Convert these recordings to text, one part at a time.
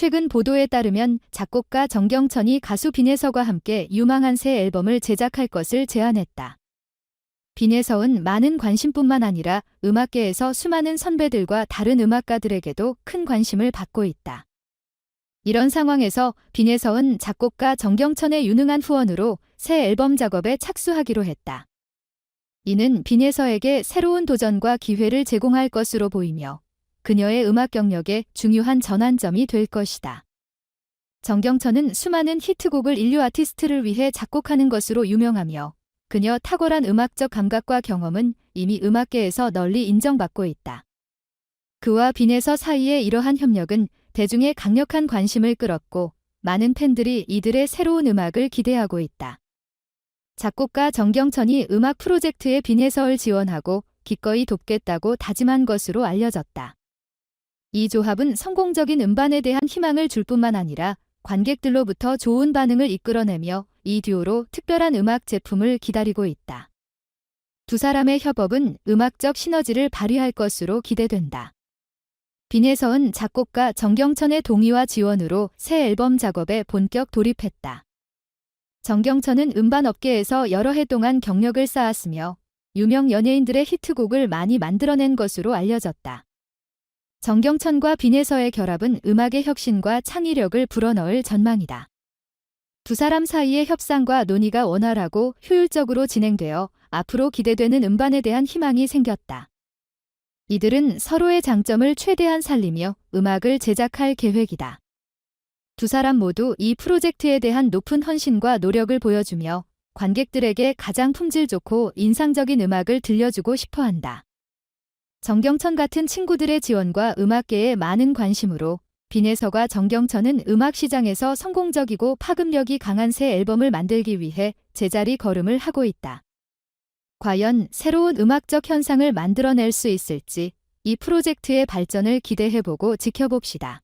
최근 보도에 따르면 작곡가 정경천이 가수 빈혜서과 함께 유망한 새 앨범을 제작할 것을 제안했다. 빈혜서은 많은 관심뿐만 아니라 음악계에서 수많은 선배들과 다른 음악가들에게도 큰 관심을 받고 있다. 이런 상황에서 빈혜서은 작곡가 정경천의 유능한 후원으로 새 앨범 작업에 착수하기로 했다. 이는 빈혜서에게 새로운 도전과 기회를 제공할 것으로 보이며 그녀의 음악 경력에 중요한 전환점이 될 것이다. 정경천은 수많은 히트곡을 인류 아티스트를 위해 작곡하는 것으로 유명하며 그녀 탁월한 음악적 감각과 경험은 이미 음악계에서 널리 인정받고 있다. 그와 빈에서 사이의 이러한 협력은 대중의 강력한 관심을 끌었고 많은 팬들이 이들의 새로운 음악을 기대하고 있다. 작곡가 정경천이 음악 프로젝트에 빈해서를 지원하고 기꺼이 돕겠다고 다짐한 것으로 알려졌다. 이 조합은 성공적인 음반에 대한 희망을 줄 뿐만 아니라 관객들로부터 좋은 반응을 이끌어내며 이 듀오로 특별한 음악 제품을 기다리고 있다. 두 사람의 협업은 음악적 시너지를 발휘할 것으로 기대된다. 빈혜서은 작곡가 정경천의 동의와 지원으로 새 앨범 작업에 본격 돌입했다. 정경천은 음반 업계에서 여러 해 동안 경력을 쌓았으며 유명 연예인들의 히트곡을 많이 만들어낸 것으로 알려졌다. 정경천과 빈혜서의 결합은 음악의 혁신과 창의력을 불어넣을 전망이다. 두 사람 사이의 협상과 논의가 원활하고 효율적으로 진행되어 앞으로 기대되는 음반에 대한 희망이 생겼다. 이들은 서로의 장점을 최대한 살리며 음악을 제작할 계획이다. 두 사람 모두 이 프로젝트에 대한 높은 헌신과 노력을 보여주며 관객들에게 가장 품질 좋고 인상적인 음악을 들려주고 싶어 한다. 정경천 같은 친구들의 지원과 음악계의 많은 관심으로 빈혜서가 정경천은 음악 시장에서 성공적이고 파급력이 강한 새 앨범을 만들기 위해 제자리 걸음을 하고 있다. 과연 새로운 음악적 현상을 만들어낼 수 있을지 이 프로젝트의 발전을 기대해보고 지켜봅시다.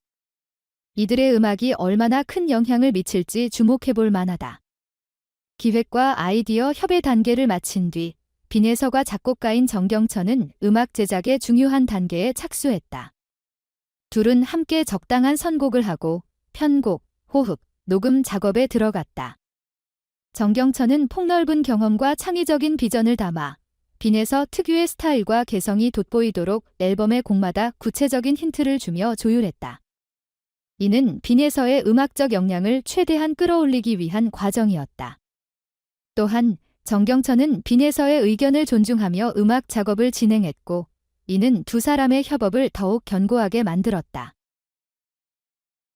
이들의 음악이 얼마나 큰 영향을 미칠지 주목해볼 만하다. 기획과 아이디어 협의 단계를 마친 뒤 빈혜서가 작곡가인 정경천은 음악 제작의 중요한 단계에 착수했다. 둘은 함께 적당한 선곡을 하고 편곡, 호흡, 녹음 작업에 들어갔다. 정경천은 폭넓은 경험과 창의적인 비전을 담아 빈에서 특유의 스타일과 개성이 돋보이도록 앨범의 곡마다 구체적인 힌트를 주며 조율했다. 이는 빈에서의 음악적 역량을 최대한 끌어올리기 위한 과정이었다. 또한 정경천은 빈에서의 의견을 존중하며 음악 작업을 진행했고 이는 두 사람의 협업을 더욱 견고하게 만들었다.